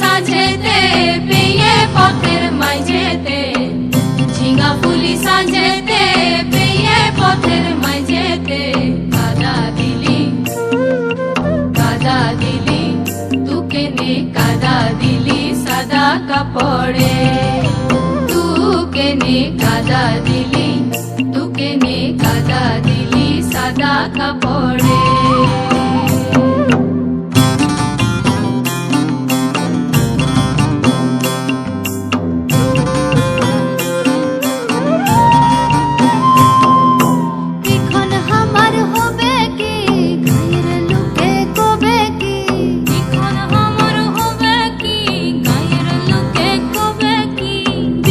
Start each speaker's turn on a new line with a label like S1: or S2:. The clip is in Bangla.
S1: সাজেতে, পেয়ে পথের মাঝেতে। ঝিঙা ফুলি সাজেতে, পেয়ে পথের মাঝেতে। কাদা দিলি কাদা দিলি, তুকে নে কাদা দিলি। ने खादा दिली तुके ने